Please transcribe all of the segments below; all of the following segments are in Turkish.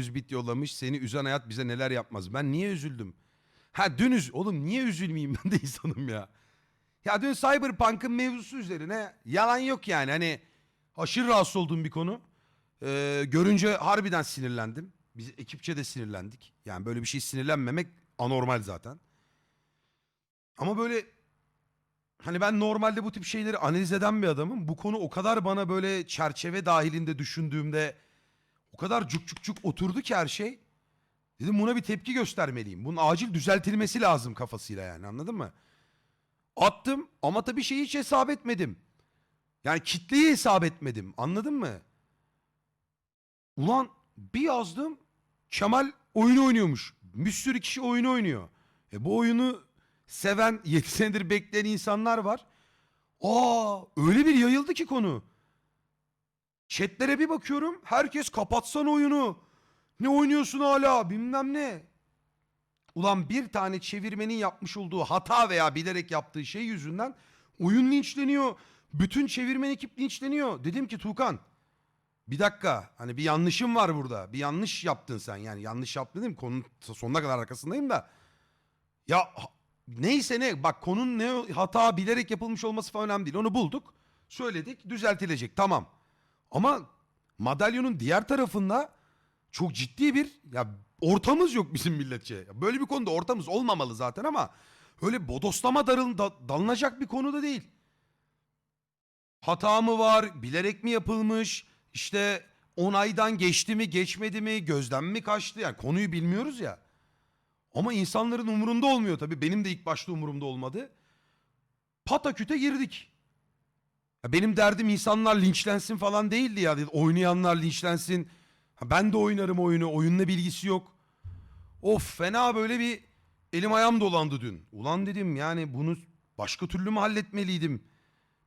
100 bit yollamış. Seni üzen hayat bize neler yapmaz. Ben niye üzüldüm? Ha dün üz... Oğlum niye üzülmeyeyim ben de insanım ya. Ya dün Cyberpunk'ın mevzusu üzerine yalan yok yani. Hani aşırı rahatsız olduğum bir konu. Ee, görünce harbiden sinirlendim. Biz ekipçe de sinirlendik. Yani böyle bir şey sinirlenmemek anormal zaten. Ama böyle hani ben normalde bu tip şeyleri analiz eden bir adamım. Bu konu o kadar bana böyle çerçeve dahilinde düşündüğümde o kadar cuk cuk cuk oturdu ki her şey. Dedim buna bir tepki göstermeliyim. Bunun acil düzeltilmesi lazım kafasıyla yani anladın mı? Attım ama tabii şeyi hiç hesap etmedim. Yani kitleyi hesap etmedim anladın mı? Ulan bir yazdım Kemal oyunu oynuyormuş. Bir sürü kişi oyunu oynuyor. E bu oyunu seven 7 senedir bekleyen insanlar var. Aa öyle bir yayıldı ki konu. Chatlere bir bakıyorum. Herkes kapatsan oyunu. Ne oynuyorsun hala bilmem ne. Ulan bir tane çevirmenin yapmış olduğu hata veya bilerek yaptığı şey yüzünden oyun linçleniyor. Bütün çevirmen ekip linçleniyor. Dedim ki Tuğkan bir dakika hani bir yanlışım var burada. Bir yanlış yaptın sen yani yanlış yaptın dedim. Konunun sonuna kadar arkasındayım da. Ya neyse ne bak konunun ne hata bilerek yapılmış olması falan önemli değil. Onu bulduk. Söyledik düzeltilecek tamam. Ama madalyonun diğer tarafında çok ciddi bir ya ortamız yok bizim milletçe. Böyle bir konuda ortamız olmamalı zaten ama öyle bodoslama darıl, da- dalınacak bir konu da değil. Hata mı var? Bilerek mi yapılmış? İşte onaydan geçti mi, geçmedi mi? Gözden mi kaçtı? Yani konuyu bilmiyoruz ya. Ama insanların umurunda olmuyor tabii. Benim de ilk başta umurumda olmadı. Pataküte girdik. Ya benim derdim insanlar linçlensin falan değildi ya. Oynayanlar linçlensin. Ha ben de oynarım oyunu. Oyunla bilgisi yok. Of fena böyle bir elim ayağım dolandı dün. Ulan dedim yani bunu başka türlü mü halletmeliydim?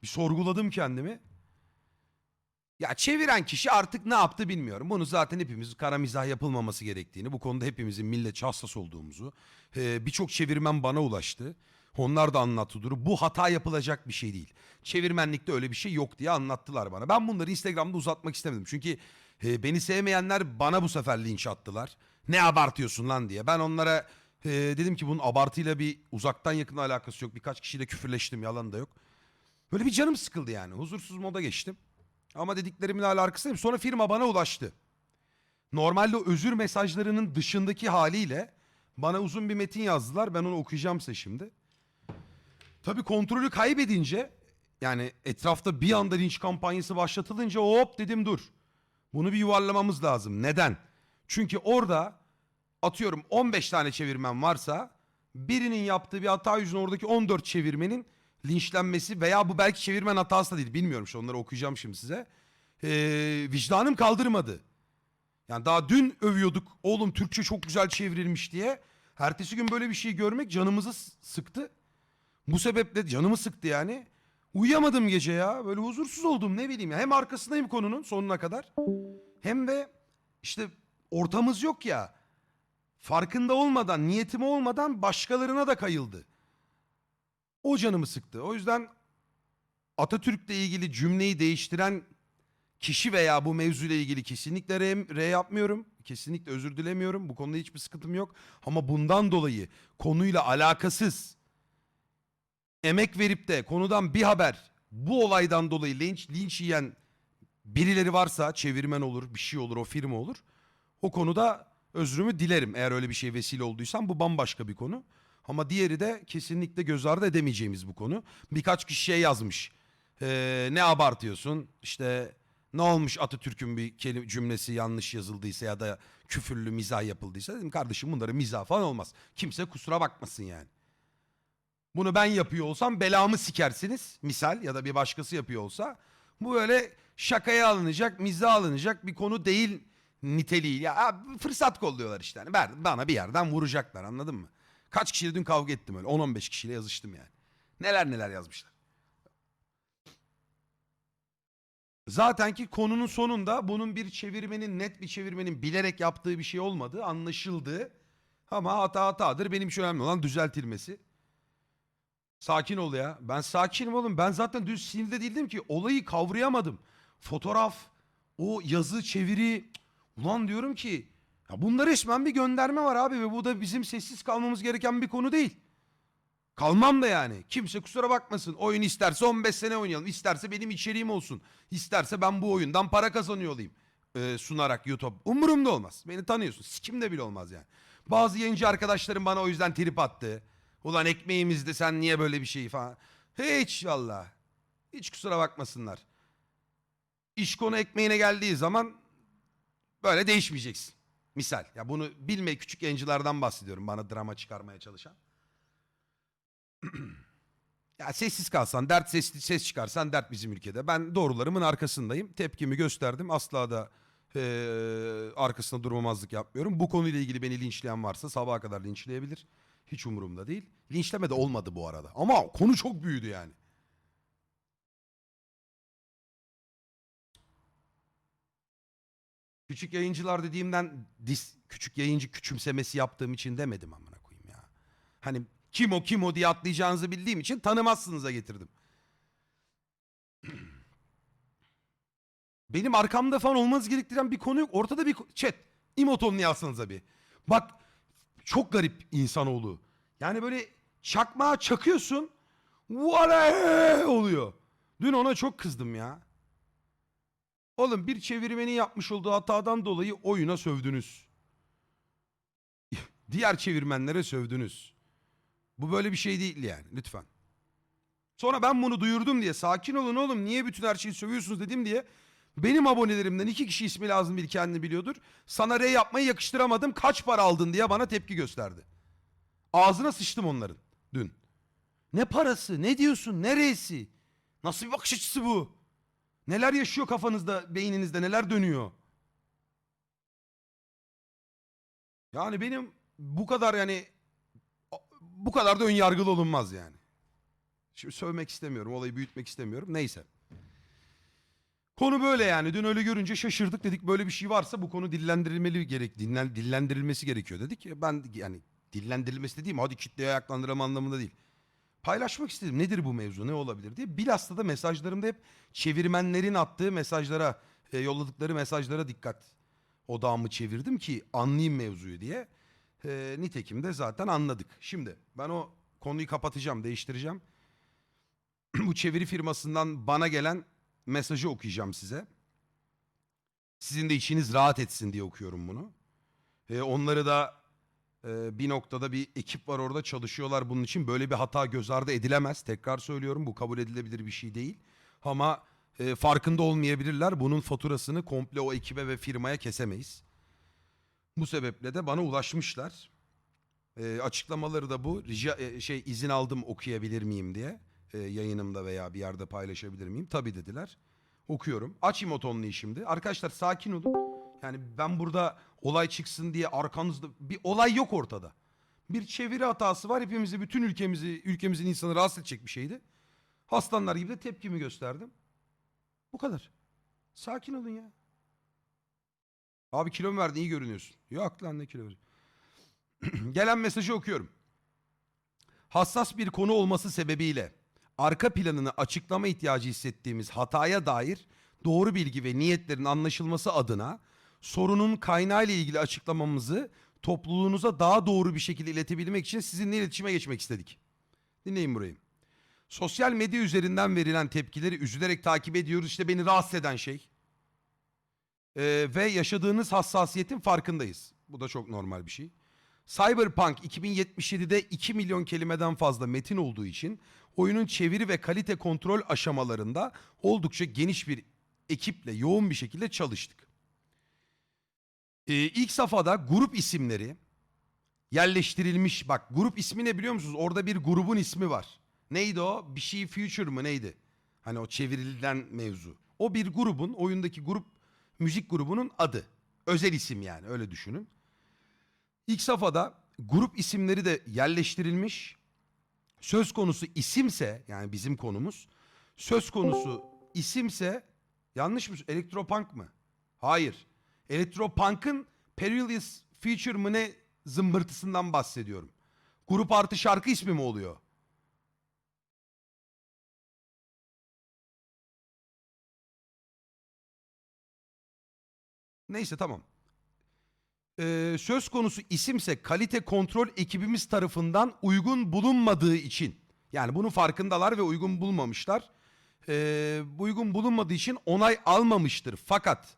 Bir sorguladım kendimi. Ya çeviren kişi artık ne yaptı bilmiyorum. Bunu zaten hepimiz kara mizah yapılmaması gerektiğini, bu konuda hepimizin milletçe hassas olduğumuzu, e, birçok çevirmen bana ulaştı. Onlar da anlattı durumu. Bu hata yapılacak bir şey değil. Çevirmenlikte öyle bir şey yok diye anlattılar bana. Ben bunları Instagram'da uzatmak istemedim. Çünkü e, beni sevmeyenler bana bu sefer linç attılar. Ne abartıyorsun lan diye. Ben onlara e, dedim ki bunun abartıyla bir uzaktan yakın alakası yok. Birkaç kişiyle küfürleştim yalan da yok. Böyle bir canım sıkıldı yani. Huzursuz moda geçtim. Ama dediklerimin hala arkasındayım. Sonra firma bana ulaştı. Normalde özür mesajlarının dışındaki haliyle bana uzun bir metin yazdılar. Ben onu okuyacağım size şimdi. Tabii kontrolü kaybedince yani etrafta bir anda linç kampanyası başlatılınca hop dedim dur. Bunu bir yuvarlamamız lazım. Neden? Çünkü orada atıyorum 15 tane çevirmen varsa birinin yaptığı bir hata yüzünden oradaki 14 çevirmenin linçlenmesi veya bu belki çevirmen hatası da değil bilmiyorum şu onları okuyacağım şimdi size. Ee, vicdanım kaldırmadı. Yani daha dün övüyorduk oğlum Türkçe çok güzel çevrilmiş diye. Ertesi gün böyle bir şey görmek canımızı sıktı. Bu sebeple canımı sıktı yani. Uyuyamadım gece ya. Böyle huzursuz oldum ne bileyim ya. Hem arkasındayım konunun sonuna kadar. Hem de işte ortamız yok ya. Farkında olmadan, niyetimi olmadan başkalarına da kayıldı. O canımı sıktı. O yüzden Atatürk'le ilgili cümleyi değiştiren kişi veya bu mevzuyla ilgili kesinlikle re, re yapmıyorum. Kesinlikle özür dilemiyorum. Bu konuda hiçbir sıkıntım yok. Ama bundan dolayı konuyla alakasız emek verip de konudan bir haber bu olaydan dolayı linç, linç yiyen birileri varsa çevirmen olur, bir şey olur, o firma olur. O konuda özrümü dilerim. Eğer öyle bir şey vesile olduysam bu bambaşka bir konu. Ama diğeri de kesinlikle göz ardı edemeyeceğimiz bu konu. Birkaç kişi şey yazmış. Ee, ne abartıyorsun? İşte ne olmuş Atatürk'ün bir kelime, cümlesi yanlış yazıldıysa ya da küfürlü mizah yapıldıysa dedim kardeşim bunları mizah falan olmaz. Kimse kusura bakmasın yani. Bunu ben yapıyor olsam belamı sikersiniz misal ya da bir başkası yapıyor olsa. Bu böyle şakaya alınacak, mizah alınacak bir konu değil niteliği. Ya fırsat kolluyorlar işte. Yani ben- bana bir yerden vuracaklar anladın mı? Kaç kişiyle dün kavga ettim öyle. 10-15 kişiyle yazıştım yani. Neler neler yazmışlar. Zaten ki konunun sonunda bunun bir çevirmenin net bir çevirmenin bilerek yaptığı bir şey olmadığı anlaşıldı. Ama hata hatadır. Benim için önemli olan düzeltilmesi. Sakin ol ya. Ben sakinim oğlum. Ben zaten dün sinirde değildim ki. Olayı kavrayamadım. Fotoğraf, o yazı, çeviri. Ulan diyorum ki Ya bunda resmen bir gönderme var abi ve bu da bizim sessiz kalmamız gereken bir konu değil. Kalmam da yani. Kimse kusura bakmasın. Oyun isterse 15 sene oynayalım. İsterse benim içeriğim olsun. İsterse ben bu oyundan para kazanıyor olayım. Ee, sunarak YouTube. Umurumda olmaz. Beni tanıyorsun. Sikimde bile olmaz yani. Bazı yayıncı arkadaşlarım bana o yüzden trip attı. Ulan ekmeğimizde sen niye böyle bir şey falan. Hiç valla. Hiç kusura bakmasınlar. İş konu ekmeğine geldiği zaman böyle değişmeyeceksin. Misal. Ya bunu bilme küçük yayıncılardan bahsediyorum bana drama çıkarmaya çalışan. ya sessiz kalsan, dert ses, ses çıkarsan dert bizim ülkede. Ben doğrularımın arkasındayım. Tepkimi gösterdim. Asla da eee, arkasında durmamazlık yapmıyorum. Bu konuyla ilgili beni linçleyen varsa sabaha kadar linçleyebilir. Hiç umurumda değil. Linçleme de olmadı bu arada. Ama konu çok büyüdü yani. Küçük yayıncılar dediğimden dis, küçük yayıncı küçümsemesi yaptığım için demedim amına koyayım ya. Hani kim o kim o diye atlayacağınızı bildiğim için tanımazsınıza getirdim. Benim arkamda falan olmanız gerektiren bir konu yok. Ortada bir chat. İmotonunu yazsanıza bir. Bak çok garip insanoğlu. Yani böyle çakmağa çakıyorsun. Vale oluyor. Dün ona çok kızdım ya. Oğlum bir çevirmenin yapmış olduğu hatadan dolayı oyuna sövdünüz. Diğer çevirmenlere sövdünüz. Bu böyle bir şey değil yani lütfen. Sonra ben bunu duyurdum diye sakin olun oğlum niye bütün her şeyi sövüyorsunuz dedim diye benim abonelerimden iki kişi ismi lazım bir kendini biliyordur. Sana R yapmayı yakıştıramadım kaç para aldın diye bana tepki gösterdi. Ağzına sıçtım onların dün. Ne parası ne diyorsun neresi? Nasıl bir bakış açısı bu? Neler yaşıyor kafanızda, beyninizde, neler dönüyor? Yani benim bu kadar yani bu kadar da ön yargılı olunmaz yani. Şimdi sövmek istemiyorum, olayı büyütmek istemiyorum. Neyse. Konu böyle yani. Dün öyle görünce şaşırdık dedik böyle bir şey varsa bu konu dillendirilmeli gerek dinlen, dillendirilmesi gerekiyor dedik. Ben yani dillendirilmesi dediğim hadi kitleye ayaklandırım anlamında değil paylaşmak istedim. Nedir bu mevzu? Ne olabilir diye. Bilhassa da mesajlarımda hep çevirmenlerin attığı mesajlara, e, yolladıkları mesajlara dikkat odağımı çevirdim ki anlayayım mevzuyu diye. E, nitekim de zaten anladık. Şimdi ben o konuyu kapatacağım, değiştireceğim. bu çeviri firmasından bana gelen mesajı okuyacağım size. Sizin de içiniz rahat etsin diye okuyorum bunu. E, onları da ee, bir noktada bir ekip var orada çalışıyorlar bunun için. Böyle bir hata göz ardı edilemez. Tekrar söylüyorum bu kabul edilebilir bir şey değil. Ama e, farkında olmayabilirler. Bunun faturasını komple o ekibe ve firmaya kesemeyiz. Bu sebeple de bana ulaşmışlar. E, açıklamaları da bu. Rica, e, şey izin aldım okuyabilir miyim diye. E, yayınımda veya bir yerde paylaşabilir miyim? Tabii dediler. Okuyorum. Açayım o tonluyu şimdi. Arkadaşlar sakin olun. Yani ben burada olay çıksın diye arkanızda bir olay yok ortada. Bir çeviri hatası var. Hepimizi bütün ülkemizi ülkemizin insanı rahatsız edecek bir şeydi. Aslanlar gibi de tepkimi gösterdim. Bu kadar. Sakin olun ya. Abi kilo mu verdin iyi görünüyorsun. Yok lan ne kilo verdin. Gelen mesajı okuyorum. Hassas bir konu olması sebebiyle arka planını açıklama ihtiyacı hissettiğimiz hataya dair doğru bilgi ve niyetlerin anlaşılması adına sorunun kaynağı ile ilgili açıklamamızı topluluğunuza daha doğru bir şekilde iletebilmek için sizinle iletişime geçmek istedik. Dinleyin burayı. Sosyal medya üzerinden verilen tepkileri üzülerek takip ediyoruz. İşte beni rahatsız eden şey. Ee, ve yaşadığınız hassasiyetin farkındayız. Bu da çok normal bir şey. Cyberpunk 2077'de 2 milyon kelimeden fazla metin olduğu için oyunun çeviri ve kalite kontrol aşamalarında oldukça geniş bir ekiple yoğun bir şekilde çalıştık. Ee, ilk safhada grup isimleri yerleştirilmiş. Bak grup ismi ne biliyor musunuz? Orada bir grubun ismi var. Neydi o? Bir şey Future mı neydi? Hani o çevrilen mevzu. O bir grubun, oyundaki grup, müzik grubunun adı. Özel isim yani öyle düşünün. İlk safhada grup isimleri de yerleştirilmiş. Söz konusu isimse yani bizim konumuz. Söz konusu isimse yanlış mı? Elektropunk mı? Hayır. Elektropunk'ın Perilous Feature mı ne zımbırtısından bahsediyorum. Grup artı şarkı ismi mi oluyor? Neyse tamam. Ee, söz konusu isimse kalite kontrol ekibimiz tarafından uygun bulunmadığı için yani bunun farkındalar ve uygun bulmamışlar. Ee, uygun bulunmadığı için onay almamıştır. Fakat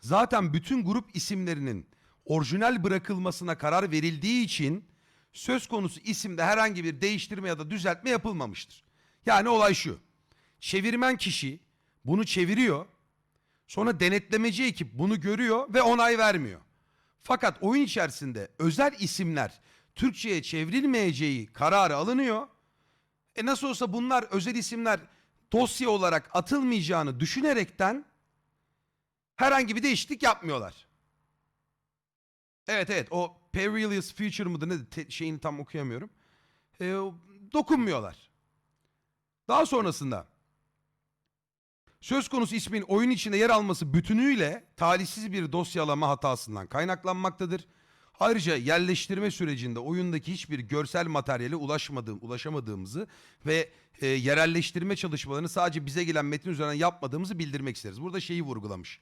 zaten bütün grup isimlerinin orijinal bırakılmasına karar verildiği için söz konusu isimde herhangi bir değiştirme ya da düzeltme yapılmamıştır. Yani olay şu. Çevirmen kişi bunu çeviriyor. Sonra denetlemeci ekip bunu görüyor ve onay vermiyor. Fakat oyun içerisinde özel isimler Türkçe'ye çevrilmeyeceği kararı alınıyor. E nasıl olsa bunlar özel isimler dosya olarak atılmayacağını düşünerekten herhangi bir değişiklik yapmıyorlar. Evet evet o Perilous Future mıdır ne te- şeyini tam okuyamıyorum. E, dokunmuyorlar. Daha sonrasında söz konusu ismin oyun içinde yer alması bütünüyle talihsiz bir dosyalama hatasından kaynaklanmaktadır. Ayrıca yerleştirme sürecinde oyundaki hiçbir görsel materyale ulaşmadığım, ulaşamadığımızı ve e, yerelleştirme çalışmalarını sadece bize gelen metin üzerinden yapmadığımızı bildirmek isteriz. Burada şeyi vurgulamış.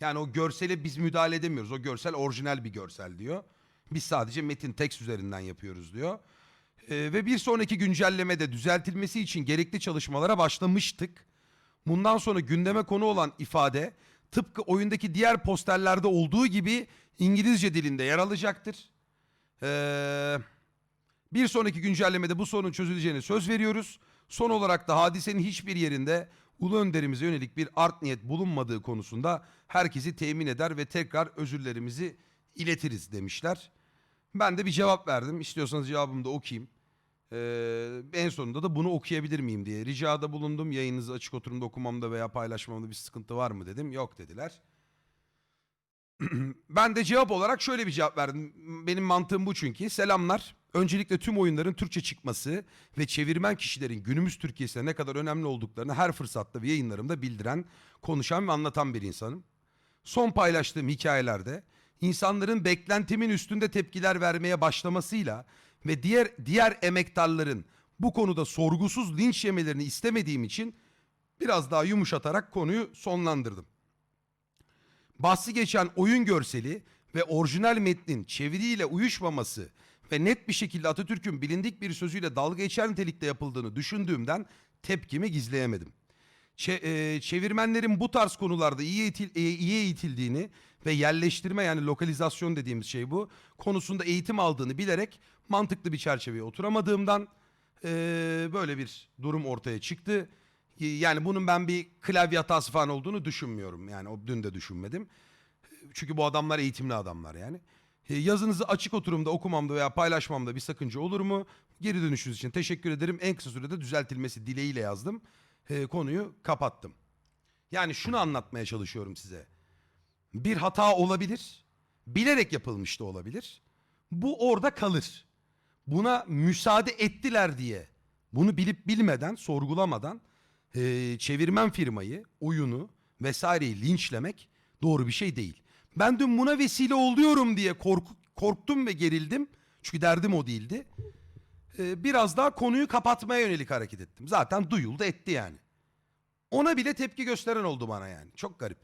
Yani o görsele biz müdahale edemiyoruz. O görsel orijinal bir görsel diyor. Biz sadece metin tekst üzerinden yapıyoruz diyor. E, ve bir sonraki güncellemede düzeltilmesi için gerekli çalışmalara başlamıştık. Bundan sonra gündeme konu olan ifade tıpkı oyundaki diğer posterlerde olduğu gibi İngilizce dilinde yer alacaktır. Ee, bir sonraki güncellemede bu sorunun çözüleceğine söz veriyoruz. Son olarak da hadisenin hiçbir yerinde Ulu Önderimize yönelik bir art niyet bulunmadığı konusunda herkesi temin eder ve tekrar özürlerimizi iletiriz demişler. Ben de bir cevap verdim. İstiyorsanız cevabımı da okuyayım. Ee, en sonunda da bunu okuyabilir miyim diye ricada bulundum. Yayınınızı açık oturumda okumamda veya paylaşmamda bir sıkıntı var mı dedim. Yok dediler. ben de cevap olarak şöyle bir cevap verdim. Benim mantığım bu çünkü. Selamlar. Öncelikle tüm oyunların Türkçe çıkması ve çevirmen kişilerin günümüz Türkiye'sine ne kadar önemli olduklarını her fırsatta ve yayınlarımda bildiren, konuşan ve anlatan bir insanım. Son paylaştığım hikayelerde insanların beklentimin üstünde tepkiler vermeye başlamasıyla ve diğer diğer emektarların bu konuda sorgusuz linç yemelerini istemediğim için biraz daha yumuşatarak konuyu sonlandırdım. Bahsi geçen oyun görseli ve orijinal metnin çeviriyle uyuşmaması ve net bir şekilde Atatürk'ün bilindik bir sözüyle dalga geçer nitelikte yapıldığını düşündüğümden tepkimi gizleyemedim. E, çevirmenlerin bu tarz konularda iyi, eğitil- e, iyi eğitildiğini ve yerleştirme yani lokalizasyon dediğimiz şey bu konusunda eğitim aldığını bilerek mantıklı bir çerçeveye oturamadığımdan e, böyle bir durum ortaya çıktı. Yani bunun ben bir klavye hatası falan olduğunu düşünmüyorum. Yani o dün de düşünmedim. Çünkü bu adamlar eğitimli adamlar yani. Yazınızı açık oturumda okumamda veya paylaşmamda bir sakınca olur mu? Geri dönüşünüz için teşekkür ederim. En kısa sürede düzeltilmesi dileğiyle yazdım. E, konuyu kapattım. Yani şunu anlatmaya çalışıyorum size. Bir hata olabilir. Bilerek yapılmış da olabilir. Bu orada kalır. Buna müsaade ettiler diye bunu bilip bilmeden, sorgulamadan e, çevirmen firmayı, oyunu vesaireyi linçlemek doğru bir şey değil. Ben dün buna vesile oluyorum diye korku- korktum ve gerildim. Çünkü derdim o değildi. E, biraz daha konuyu kapatmaya yönelik hareket ettim. Zaten duyuldu etti yani. Ona bile tepki gösteren oldu bana yani. Çok garip.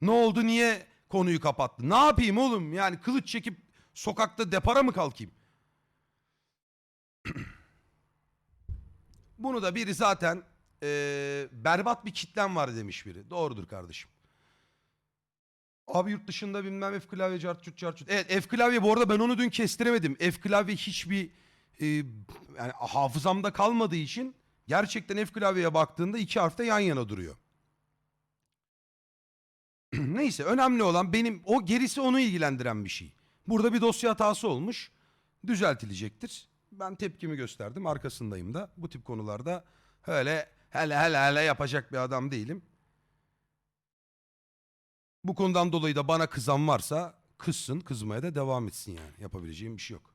Ne oldu niye konuyu kapattı? Ne yapayım oğlum? Yani kılıç çekip sokakta depara mı kalkayım? Bunu da biri zaten eee, berbat bir kitlem var demiş biri. Doğrudur kardeşim. Abi yurt dışında bilmem F klavye cartçut cartçut. Evet F klavye bu arada ben onu dün kestiremedim. F klavye hiçbir e, yani hafızamda kalmadığı için gerçekten F klavyeye baktığında iki harfte yan yana duruyor. Neyse önemli olan benim o gerisi onu ilgilendiren bir şey. Burada bir dosya hatası olmuş. Düzeltilecektir. Ben tepkimi gösterdim. Arkasındayım da. Bu tip konularda öyle hele hele hele yapacak bir adam değilim. Bu konudan dolayı da bana kızan varsa kızsın, kızmaya da devam etsin yani. Yapabileceğim bir şey yok.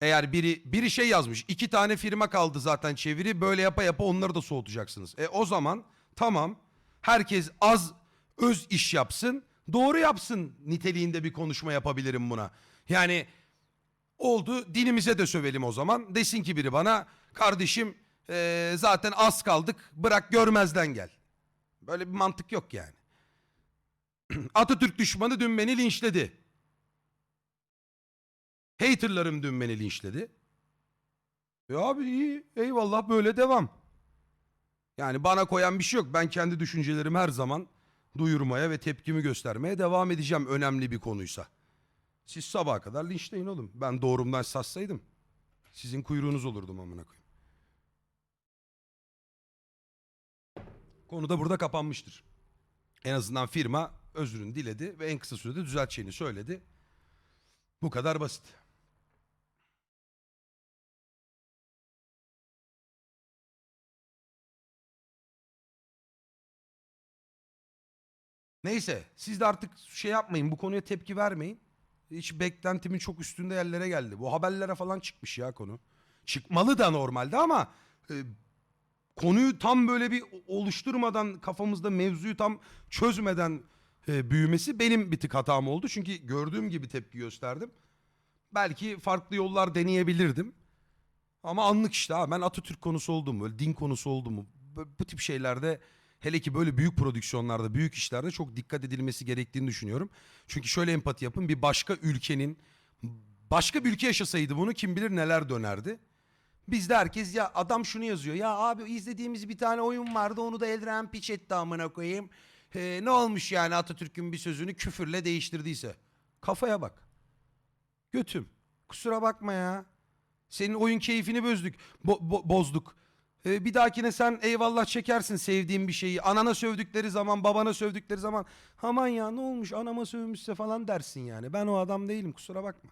Eğer biri biri şey yazmış. iki tane firma kaldı zaten çeviri. Böyle yapa yapa onları da soğutacaksınız. E o zaman tamam. Herkes az öz iş yapsın. Doğru yapsın niteliğinde bir konuşma yapabilirim buna. Yani oldu dinimize de sövelim o zaman. Desin ki biri bana kardeşim eee, zaten az kaldık bırak görmezden gel. Böyle bir mantık yok yani. Atatürk düşmanı dün beni linçledi. Haterlarım dün beni linçledi. E abi iyi eyvallah böyle devam. Yani bana koyan bir şey yok. Ben kendi düşüncelerimi her zaman duyurmaya ve tepkimi göstermeye devam edeceğim önemli bir konuysa. Siz sabaha kadar linçleyin oğlum. Ben doğrumdan sassaydım. Sizin kuyruğunuz olurdum amına koyayım. Konu da burada kapanmıştır. En azından firma özrünü diledi ve en kısa sürede düzelteceğini söyledi. Bu kadar basit. Neyse siz de artık şey yapmayın bu konuya tepki vermeyin. Hiç beklentimin çok üstünde yerlere geldi. Bu haberlere falan çıkmış ya konu. Çıkmalı da normalde ama e, konuyu tam böyle bir oluşturmadan kafamızda mevzuyu tam çözmeden e, büyümesi benim bir tık hatam oldu. Çünkü gördüğüm gibi tepki gösterdim. Belki farklı yollar deneyebilirdim. Ama anlık işte ha ben Atatürk konusu oldum böyle din konusu oldu mu bu tip şeylerde hele ki böyle büyük prodüksiyonlarda büyük işlerde çok dikkat edilmesi gerektiğini düşünüyorum. Çünkü şöyle empati yapın bir başka ülkenin başka bir ülke yaşasaydı bunu kim bilir neler dönerdi. Bizde herkes ya adam şunu yazıyor. Ya abi izlediğimiz bir tane oyun vardı onu da Eldiren piç etti amına koyayım. Ee, ne olmuş yani Atatürk'ün bir sözünü küfürle değiştirdiyse. Kafaya bak. Götüm. Kusura bakma ya. Senin oyun keyfini bozduk. Bo- bo- bozduk. Ee, bir dahakine sen eyvallah çekersin sevdiğin bir şeyi. Anana sövdükleri zaman, babana sövdükleri zaman aman ya ne olmuş anama sövmüşse falan dersin yani. Ben o adam değilim kusura bakma.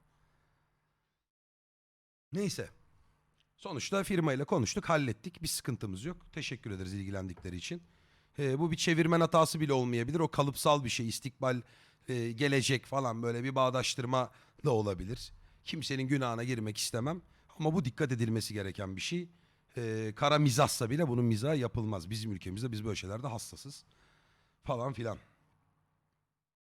Neyse. Sonuçta firmayla konuştuk, hallettik. Bir sıkıntımız yok. Teşekkür ederiz ilgilendikleri için. Ee, bu bir çevirmen hatası bile olmayabilir. O kalıpsal bir şey. istikbal, e, gelecek falan böyle bir bağdaştırma da olabilir. Kimsenin günahına girmek istemem. Ama bu dikkat edilmesi gereken bir şey. Ee, kara mizahsa bile bunun mizahı yapılmaz. Bizim ülkemizde biz böyle şeylerde hassasız. Falan filan.